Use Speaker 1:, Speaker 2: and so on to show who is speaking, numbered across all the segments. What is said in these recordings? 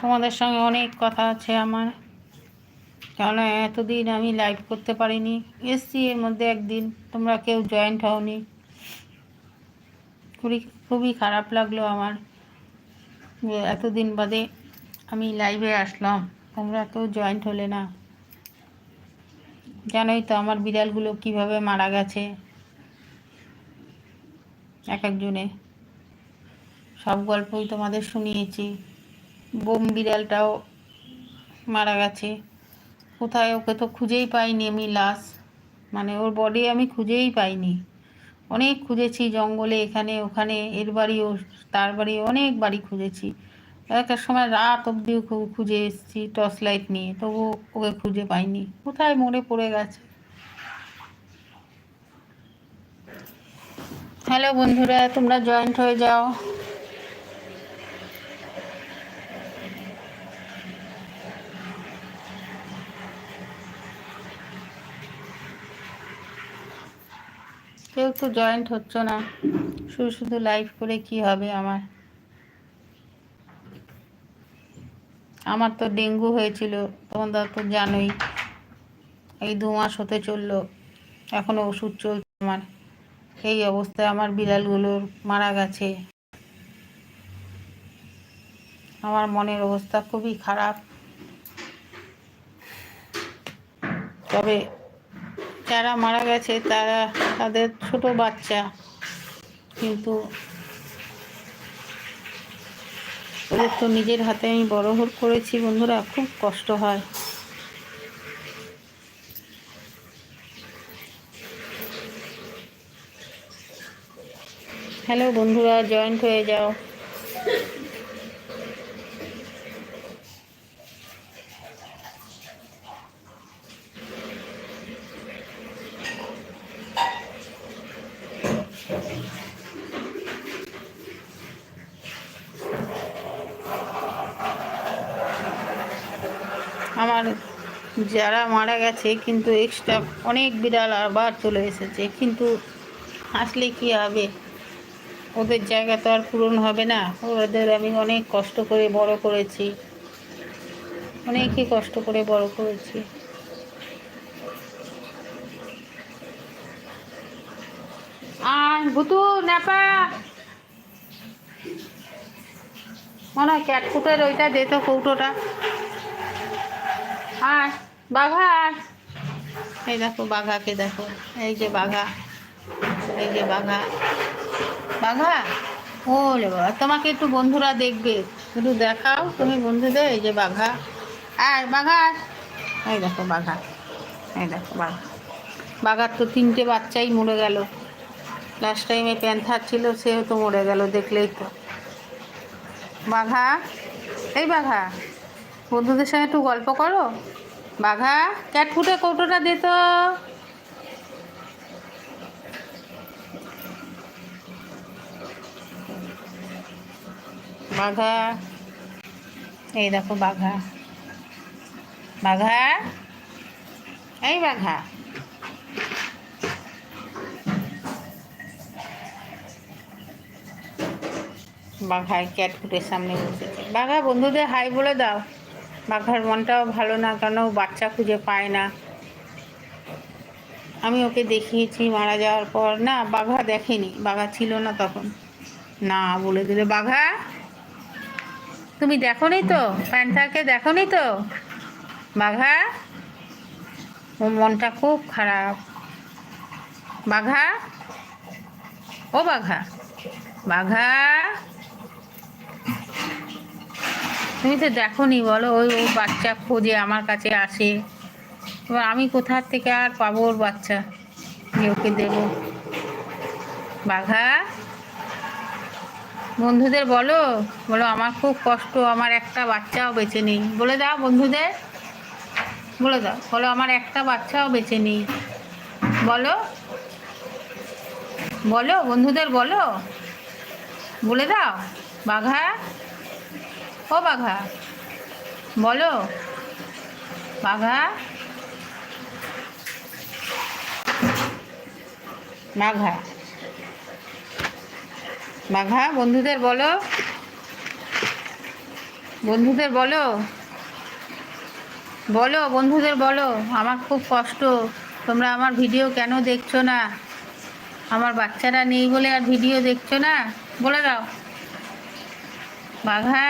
Speaker 1: তোমাদের সঙ্গে অনেক কথা আছে আমার। কেননা এতদিন আমি লাইভ করতে পারিনি। এসছি এর মধ্যে একদিন, তোমরা কেউ জয়েন্ট হওনি। খুবই খুবই খারাপ লাগল আমার। যে এতদিন বাদে আমি লাইভে আসলাম, তোমরা কেউ জয়েন্ট হলে না। জানোই তো আমার বিড়ালগুলো কীভাবে মারা গেছে। এক একজনে। সব গল্পই তোমাদের শুনিয়েছি। বোম বিড়ালটাও মারা গেছে। কোথায় ওকে তো খুঁজেই পাইনি আমি লাশ। মানে ওর বডি আমি খুঁজেই পাইনি। অনেক খুঁজেছি জঙ্গলে, এখানে, ওখানে, এর বাড়ি ও তার বাড়ি অনেক বাড়ি খুঁজেছি। একটা সময় রাত অবধি খুঁজে এসেছি টর্চ লাইট নিয়ে তবু ওকে খুঁজে পাইনি। কোথায় মরে পড়ে গেছে? হ্যালো বন্ধুরা, তোমরা জয়েন্ট হয়ে যাও। কেউ তো জয়েন্ট হচ্ছে না। শুধু শুধু লাইভ করে কি হবে আমার? আমার তো ডেঙ্গু হয়েছিল তোমরা তো জানোই। এই দু মাস হতে চলল, এখনও ওষুধ চলছে আমার। এই অবস্থায় আমার বিড়ালগুলোর মারা গেছে। আমার মনের অবস্থা খুবই খারাপ। তবে যারা মারা গেছে, তারা তাদের ছোট বাচ্চা। কিন্তু ওদের তো নিজের হাতে আমি বড় হোর করেছি, বন্ধুরা, খুব কষ্ট হয়। হ্যালো বন্ধুরা, জয়েন্ট হয়ে যাও আমার যারা মারা গেছে, কিন্তু এক্সট্রা অনেক বিড়াল আবার চলে এসেছে। কিন্তু আসলে কি হবে? ওদের জায়গা তো আর পূরণ হবে না। ওদের আমি অনেক কষ্ট করে বড় করেছি। অনেকই কষ্ট করে বড় করেছি। আর ভুতু, ন্যাপা! মনে হয় ক্যাটকুটের ওইটা দে তো কৌটোটা। আয় বাঘা। এই দেখো বাঘাকে দেখো। এই যে বাঘা। এই যে বাঘা। বাঘা? ও রে বাবা, তোমাকে একটু বন্ধুরা দেখবে। শুধু দেখাও, তুমি বন্ধুদের, এই যে বাঘা। আর বাঘা, এই দেখো বাঘা। এই দেখো বাঘা। বাঘার তো তিনটে বাচ্চাই মরে গেল। লাস্ট টাইমে প্যান্থার ছিল, সেও তো মরে গেল, দেখলেই তো। বাঘা? এই বাঘা, বন্ধুদের সঙ্গে একটু গল্প করো। বাঘা ক্যাট ফুটে কৌটোটা দে তো। বাঘা, এই দেখো বাঘা। বাঘা, এই বাঘা। বাঘায় ক্যাট ফুটের সামনে বসেছে। বাঘা, বন্ধুদের হাই বলে দাও। বাঘার মনটাও ভালো না, কেন বাচ্চা খুঁজে পায় না। আমি ওকে দেখিয়েছি, মারা যাওয়ার পর। না, বাঘা দেখেনি, বাঘা ছিল না তখন। না, বলে দিলে, বাঘা, তুমি দেখো নি তো? প্যান্থারকে দেখো নি তো? বাঘা, ওর মনটা খুব খারাপ। বাঘা, ও বাঘা বাঘা তুমি তো দেখো নি বলো, ওই, ও বাচ্চা খোঁজে আমার কাছে আসে। এবার আমি কোথার থেকে আর পাবো ওর বাচ্চা? ওকে দেব। বাঘা? বন্ধুদের বলো বলো, আমার খুব কষ্ট, আমার একটা বাচ্চাও বেঁচে নেই। বলে দাও বন্ধুদের। বলে দাও, বলো, আমার একটা বাচ্চাও বেঁচে নেই। বলো। বলো, বন্ধুদের বলো। বলে দাও, বাঘা? ও বাঘা, বলো। বাঘা? বাঘা। বাঘা, বন্ধুদের বলো। বন্ধুদের বলো। বলো, বন্ধুদের বলো। আমার খুব কষ্ট। তোমরা আমার ভিডিও কেন দেখছ না? আমার বাচ্চারা নেই বলে আর ভিডিও দেখছ না? বলে দাও। বাঘা?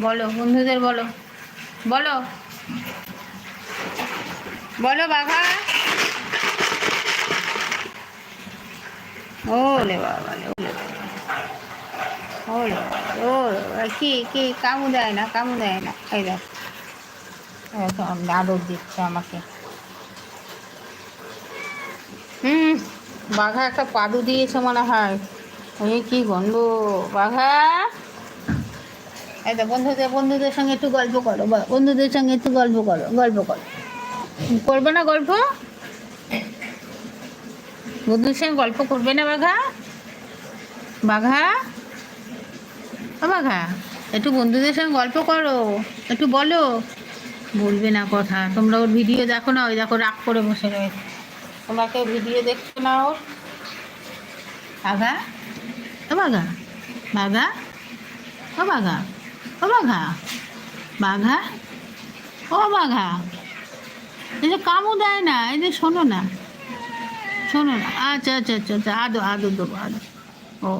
Speaker 1: বলো, বন্ধুদের বলো। বলো। বলো বাবা। ওলে বাবা, ওলে ও কি কি, কামু দেয় না, কামু দেয় না। এই দেখ। আদর দিচ্ছে আমাকে। হুম, বাঘা একটা পাদু দিয়েছে মনে হয়। ওই কি গন্ধ। বাঘা। তো বন্ধুদের বন্ধুদের সঙ্গে একটু গল্প করো বন্ধুদের সঙ্গে একটু গল্প করো গল্প করো। করবে না গল্প? বন্ধুদের সঙ্গে গল্প করবে না বাঘা? বাঘা? ও বাঘা, একটু বন্ধুদের সঙ্গে গল্প করো, একটু বলো। বলবে না কথা, তোমরা ওর ভিডিও দেখো না, ওই দেখো রাগ করে বসে রয়েছে। তোমরা কেউ ভিডিও দেখছ না ওর? বাঘা? ও বাঘা? বাঘা? ও বাঘা? ও বাঘা? বাঘা ও বাঘা এই যে কামু দেয় না, এই যে শোনো না। শোনো না। আচ্ছা আচ্ছা আচ্ছা আচ্ছা আদো আদো দেবো, আদো। ও,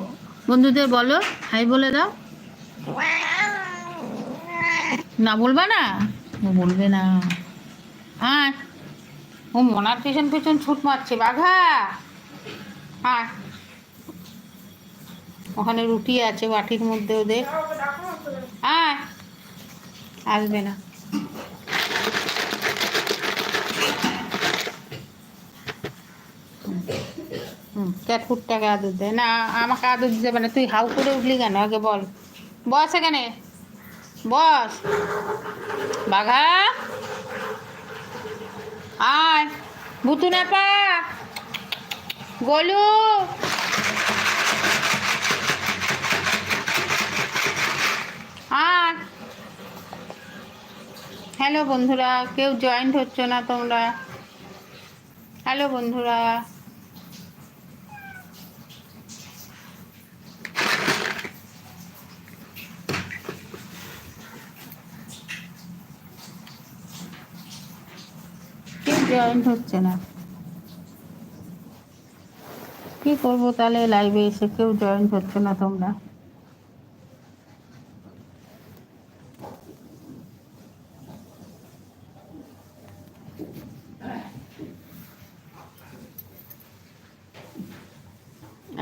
Speaker 1: বন্ধুদের বলো, হাই বলে দাও। না বলবা না? ও বলবে না। হ্যাঁ ও মনার পেছন পেছন ছুট মারছে, বাঘা। হ্যাঁ ওখানে রুটি আছে বাটির মধ্যে ওদের। আসবে না। আদর না, আমাকে আদর দিতে না। তুই হাউ করে উঠলি কেন? আগে বল। বস এখানে। বস। বাঘা। আয়। বুতু নেপা। গোলু আয় হ্যালো বন্ধুরা? কেউ জয়েন্ট হচ্ছে না তোমরা? হ্যালো বন্ধুরা। জয়েন্ট হচ্ছে না। কি করব তাহলে লাইভে এসে কেউ জয়েন্ট হচ্ছে না তোমরা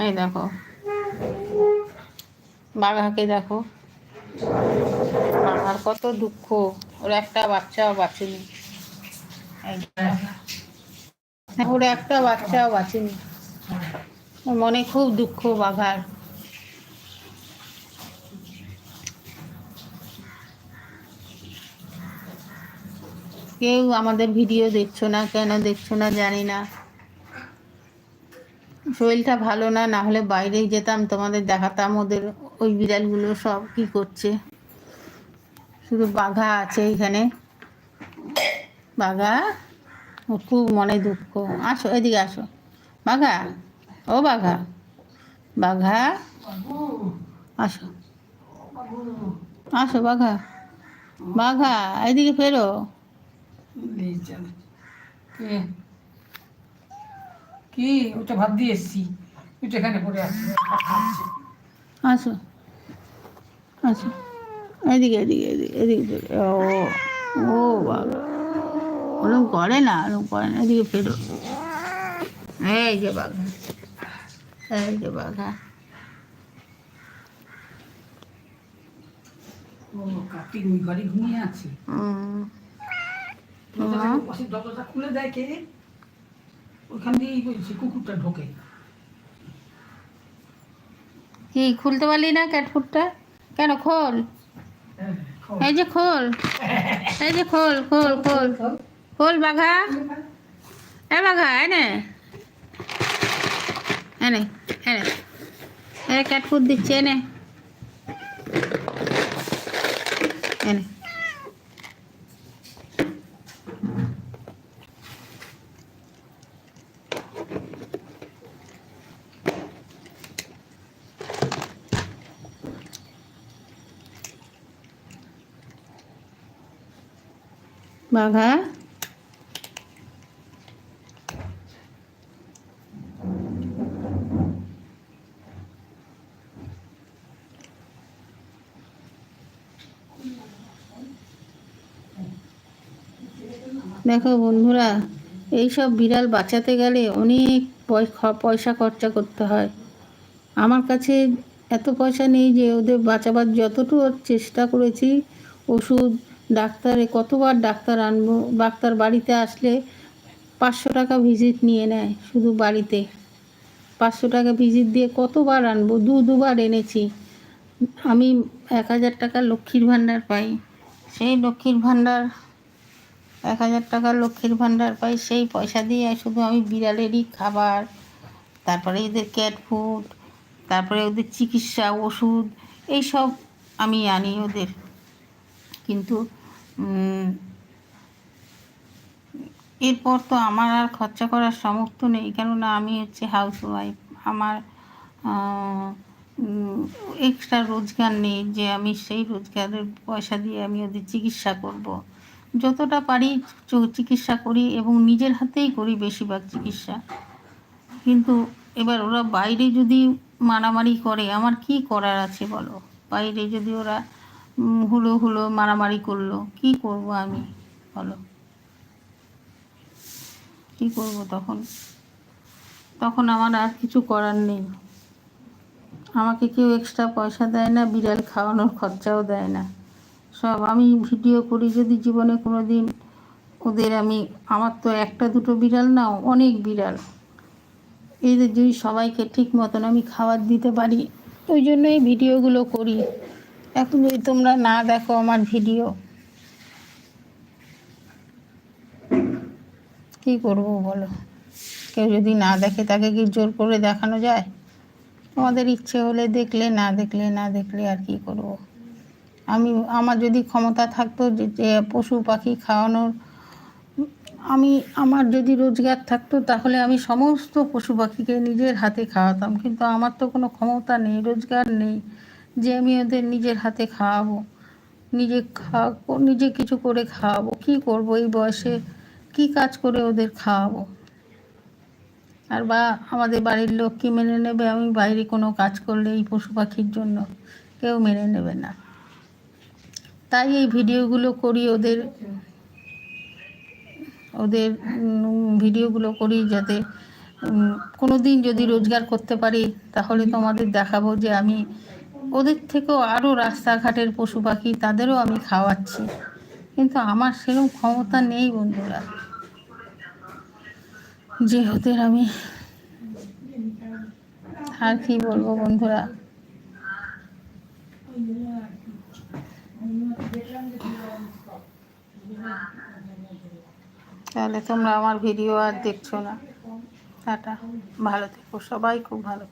Speaker 1: এই দেখো। বাঘাকে দেখো। বাঘার কত দুঃখ। ওর একটা বাচ্চাও বাঁচেনি। ওর একটা বাচ্চাও বাঁচেনি। ওর মনে খুব দুঃখ বাঘার। কেউ আমাদের ভিডিও দেখছ না, কেন দেখছ না জানি না। শরীরটা ভালো না না হলে বাইরেই যেতাম, তোমাদের দেখাতাম ওদের ওই বিড়ালগুলো সব কি করছে। শুধু বাঘা আছে এখানে। বাঘা? খুব মনে দুঃখ। আসো, এদিকে আসো। বাঘা? ও বাঘা। বাঘা? আসো। আসো, বাঘা। বাঘা, এদিকে ফেরো।
Speaker 2: কে? কি ওটা ভাত দিয়ে এসছি। ওইটা এখানে পড়ে আছে।
Speaker 1: আসো। আসো। এদিকে এদিকে এদিকে এদিকে ও ও বাবা। ওরকম করে না ওরকম করে না। এদিকে ফেরো। এই যে বাঘা। এই যে বাঘা।
Speaker 2: ও কার্তিক ওই ঘরে ঘুমিয়ে আছে। দরজাটা খুলে দেয় কে? ওখান দিয়েই কুকুরটা ঢোকে।
Speaker 1: কি, খুলতে পারলি না ক্যাটফুটটা কেন, খোল। এই যে খোল, এই যে খোল খোল খোল। খোল, বাঘা। এ বাঘা এনে এনে এনে এ ক্যাটফুট দিচ্ছে এনে এনে বাঘা। দেখো বন্ধুরা, এইসব বিড়াল বাঁচাতে গেলে অনেক পয়সা খরচা করতে হয়। আমার কাছে এত পয়সা নেই যে ওদের বাঁচাবার যতটুকু চেষ্টা করেছি, ওষুধ ডাক্তারে, কতবার ডাক্তার আনব? ডাক্তার বাড়িতে আসলে পাঁচশো টাকা ভিজিট নিয়ে নেয় শুধু বাড়িতে। পাঁচশো টাকা ভিজিট দিয়ে কতবার আনব? দু দুবার এনেছি। আমি এক হাজার টাকা লক্ষ্মীর ভাণ্ডার পাই। সেই লক্ষ্মীর ভাণ্ডার, এক হাজার টাকা লক্ষ্মীর ভাণ্ডার পাই। সেই পয়সা দিয়ে শুধু আমি বিড়ালেরই খাবার, তারপরে এদের ক্যাট ফুড তারপরে ওদের চিকিৎসা, ওষুধ, এইসব আমি আনি ওদের। কিন্তু এরপর তো আমার আর খরচা করার সামর্থ্য নেই, কেননা আমি হচ্ছে হাউস ওয়াইফ আমার এক্সট্রা রোজগার নেই যে আমি সেই রোজগারের পয়সা দিয়ে আমি ওদের চিকিৎসা করব। যতটা পারি চিকিৎসা করি এবং নিজের হাতেই করি বেশিরভাগ চিকিৎসা। কিন্তু এবার ওরা বাইরে যদি মারামারি করে, আমার কি করার আছে বলো? বাইরে যদি ওরা হুলো হুলো মারামারি করল। কি করব আমি? বলো। কি করব তখন? তখন আমার আর কিছু করার নেই। আমাকে কেউ এক্সট্রা পয়সা দেয় না, বিড়াল খাওয়ানোর খরচাও দেয় না। সব আমি ভিডিও করি যদি জীবনে কোনো দিন ওদের আমি, আমার তো একটা দুটো বিড়াল না, অনেক বিড়াল। এদের যদি সবাইকে ঠিক মতন আমি খাবার দিতে পারি, ওই জন্য এই ভিডিওগুলো করি। এখন যদি তোমরা না দেখো আমার ভিডিও, কি করব বলো? কেউ যদি না দেখে তাকে কি জোর করে দেখানো যায়? তোমাদের ইচ্ছে হলে দেখলে, না দেখলে না দেখলে আর কি করব? আমি, আমার যদি ক্ষমতা থাকতো যে যে পশু পাখি খাওয়ানোর, আমি, আমার যদি রোজগার থাকতো তাহলে আমি সমস্ত পশু পাখিকে নিজের হাতে খাওয়াতাম, কিন্তু আমার তো কোনো ক্ষমতা নেই, রোজগার নেই। যে আমি ওদের নিজের হাতে খাওয়াবো, নিজে খাওয়া নিজে কিছু করে খাওয়াবো। কি করব এই বয়সে? কি কাজ করে ওদের খাওয়াবো? আর বা আমাদের বাড়ির লোক কি মেনে নেবে? আমি বাইরে কোনো কাজ করলে এই পশু পাখির জন্য কেউ মেনে নেবে না। তাই এই ভিডিওগুলো করি ওদের ওদের ভিডিওগুলো করি যাতে কোনো দিন যদি রোজগার করতে পারি, তাহলে তোমাদের দেখাবো যে আমি ওদের থেকেও আরও রাস্তাঘাটের পশু পাখি তাদেরও আমি খাওয়াচ্ছি। কিন্তু আমার সেরকম ক্ষমতা নেই বন্ধুরা। যে আমি আর কি বলব বন্ধুরা? তাহলে তোমরা আমার ভিডিও আর দেখছ না। টাটা। ভালো থেকো। সবাই খুব ভালো